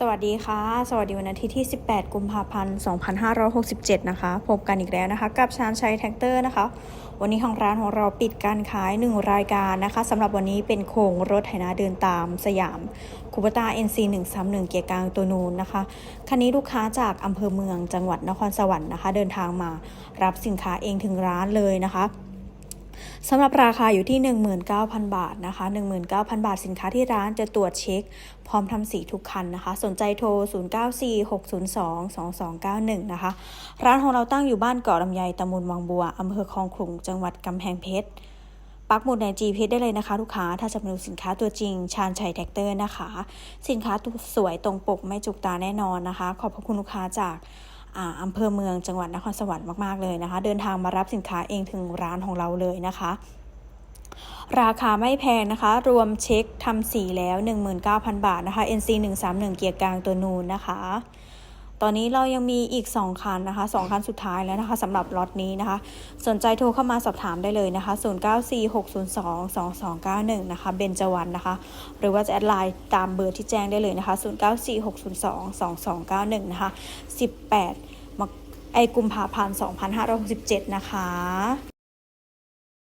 สวัสดีค่ะ สวัสดีวันอาทิตย์ที่ 18 กุมภาพันธ์ 2567 นะคะ พบกันอีกแล้วนะคะ กับชานชัยแท็กเตอร์นะคะ วันนี้ของร้านของเราปิดการขาย 1 รายการนะคะสำหรับวันนี้เป็นโครงรถไถนาเดินตามสยามคูปตา NC 131เกียร์กลางตัวนูนนะคะ คันนี้ลูกค้าจากอำเภอเมืองจังหวัดนครสวรรค์นะคะ เดินทางมารับสินค้าเองถึงร้านเลยนะคะ สำหรับราคาอยู่ที่ 19,000 บาทนะคะ 19,000 บาทสินค้าที่ร้านจะตรวจเช็ค พร้อมทำสีทุกคันนะคะ สนใจโทร 0946022291 นะคะ ร้านของเราตั้งอยู่บ้านเกาะลำไยตำบลวังบัวอำเภอคลองขลุงจังหวัดกำแพงเพชรปักหมุดใน GPS ได้เลยนะคะ ลูกค้า ถ้าจะมาดูสินค้าตัวจริง ชาญชัยแท็กเตอร์นะคะ สินค้าสวยตรงปกไม่จุกตาแน่นอนนะคะ ขอบพระคุณลูกค้าจาก อำเภอเมืองจังหวัดนครสวรรค์มากๆเลยนะคะ เดินทางมารับสินค้าเองถึงร้านของเราเลยนะคะ ราคาไม่แพงนะคะ รวมเช็คทำสีแล้ว 19,000 บาทนะคะ NC 131เกียร์กลางตัวนูนนะคะ ตอนนี้เรายังมีอีก 2 คันนะคะ2คันสุดท้ายแล้วนะคะสำหรับล็อตนี้นะคะ สนใจโทรเข้ามาสอบถามได้เลยนะคะ 0946022291 นะคะเบนจวันนะคะ หรือว่าจะแอดไลน์ตามเบอร์ที่แจ้งได้เลยนะคะ 0946022291 นะคะ 18ไอกุมภาพันธ์2567 นะคะ